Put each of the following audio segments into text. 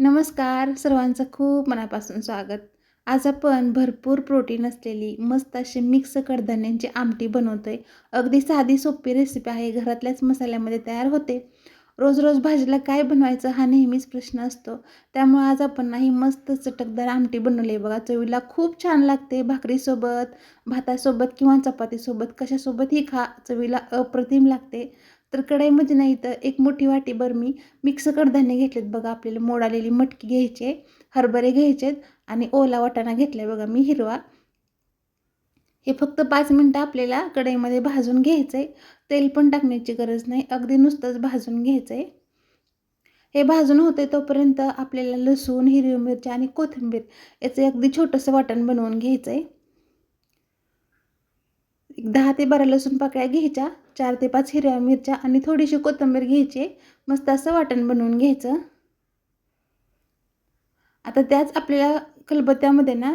नमस्कार सर्वांचं खूप मनापासून स्वागत. आज आपण भरपूर प्रोटीन असलेली मस्त अशी मिक्स कडधान्यांची आमटी बनवतोय. अगदी साधी सोपी रेसिपी आहे. घरातल्याच मसाल्यामध्ये तयार होते. रोज रोज भाजीला काय बनवायचं हा नेहमीच प्रश्न असतो. त्यामुळे आज आपण नाही मस्त चटकदार आमटी बनवली आहे बघा. चवीला खूप छान लागते. भाकरीसोबत भातासोबत किंवा चपातीसोबत कशासोबतही खा. चवीला अप्रतिम लागते. तर कढईमध्ये नाही तर एक मोठी वाटीभर मी मिक्स कडधान्य घेतलेत बघा आपल्याला मोड आलेली मटकी आहे हरभरे घ्यायचे आहेत आणि ओला वाटाणा घेतला बघा मी हिरवा. हे फक्त पाच मिनटं आपल्याला कढईमध्ये भाजून घ्यायचं आहे. तेल पण टाकण्याची गरज नाही अगदी नुसतंच भाजून घ्यायचं आहे. हे भाजून होते तोपर्यंत आपल्याला लसूण हिरवी मिरची आणि कोथिंबीर याचं अगदी छोटंसं वाटण बनवून घ्यायचं आहे. एक दहा ते बारा लसूण पाकळ्या घ्यायच्या चार ते पाच हिरव्या मिरच्या आणि थोडीशी कोथिंबीर घ्यायची. मस्त असं वाटण बनवून घ्यायचं. आता त्याच आपल्याला खलबत्त्यामध्ये ना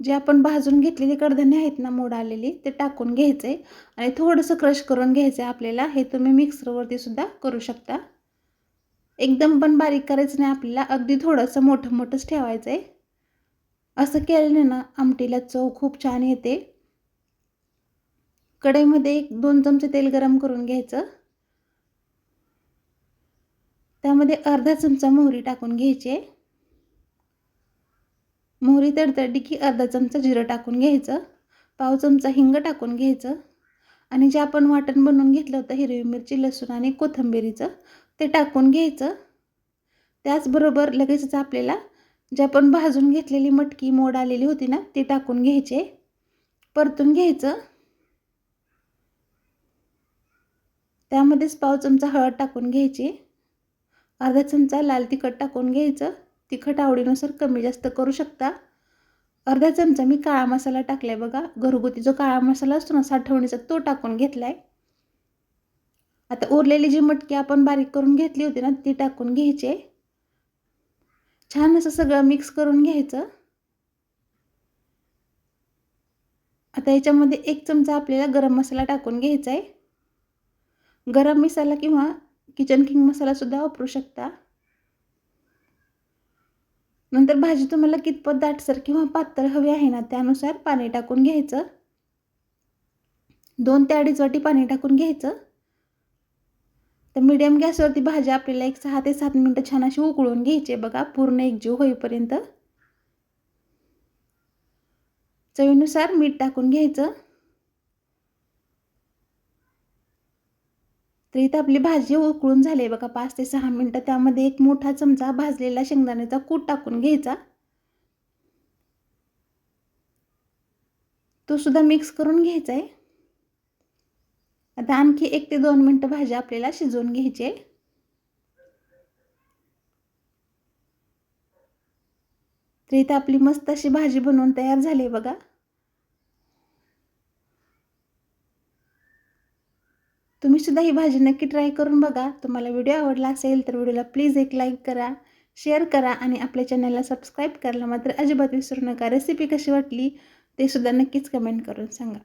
जे आपण भाजून घेतलेली कडधान्य आहेत ना मोड आलेली ते टाकून घ्यायचं आहे आणि थोडंसं क्रश करून घ्यायचं आहे आपल्याला. हे तुम्ही मिक्सरवरती सुद्धा करू शकता. एकदम पण बारीक करायचं नाही आपल्याला अगदी थोडंसं मोठं मोठंच ठेवायचं आहे असं केल्याने ना आमटीला चव खूप छान येते. कढईमध्ये एक दोन चमचे तेल गरम करून घ्यायचं. त्यामध्ये अर्धा चमचा मोहरी टाकून घ्यायची. मोहरी तडतडली की अर्धा चमचा जिरं टाकून घ्यायचं. पाव चमचा हिंग टाकून घ्यायचं. आणि जे आपण वाटण बनवून घेतलं होतं हिरवी मिरची लसूण आणि कोथिंबिरीचं ते टाकून घ्यायचं. त्याचबरोबर लगेचच आपल्याला जे आपण भाजून घेतलेली मटकी मोड आलेली होती ना ती टाकून घ्यायचे. परतून घ्यायचं. त्यामध्येच पाव चमचा हळद टाकून घ्यायची. अर्धा चमचा लाल तिखट टाकून घ्यायचं. तिखट आवडीनुसार कमी जास्त करू शकता. अर्धा चमचा मी काळा मसाला टाकला आहे बघा. घरगुती जो काळा मसाला असतो ना साठवणीचा तो टाकून घेतला आहे आता उरलेली जी मटकी आपण बारीक करून घेतली होती ना ती टाकून घ्यायची छान असं सगळं मिक्स करून घ्यायचं. आता याच्यामध्ये एक चमचा आपल्याला गरम मसाला टाकून घ्यायचा आहे. गरम मसाला किंवा किचन किंग मसालासुद्धा वापरू शकता. नंतर भाजी तुम्हाला कितपत दाटसर किंवा पातळ हवी आहे ना त्यानुसार पाणी टाकून घ्यायचं. दोन ते अडीच वाटी पाणी टाकून घ्यायचं. तर मीडियम गॅसवरती भाजी आपल्याला एक सहा ते सात मिनटं छान अशी उकळून घ्यायची बघा पूर्ण एकजीव होईपर्यंत. चवीनुसार मीठ टाकून घ्यायचं. तर इथं आपली भाजी उकळून झाली आहे बघा पाच ते सहा मिनटं. त्यामध्ये एक मोठा चमचा भाजलेला शेंगदाण्याचा कूट टाकून घ्यायचा. तो सुद्धा मिक्स करून घ्यायचा आहे. आता आणखी एक ते दोन मिनटं भाजी आपल्याला शिजवून घ्यायची आहे. तर इथं आपली मस्त अशी भाजी बनवून तयार झाली आहे बघा. तुम्ही सुद्धा ही भाजी नक्की ट्राय करून बघा. तुम्हाला व्हिडिओ आवडला असेल तर व्हिडिओला प्लीज एक लाईक करा शेअर करा आणि आपल्या चॅनलला सबस्क्राईब करायला मात्र अजिबात विसरू नका. रेसिपी कशी वाटली ते सुद्धा नक्कीच कमेंट करून सांगा.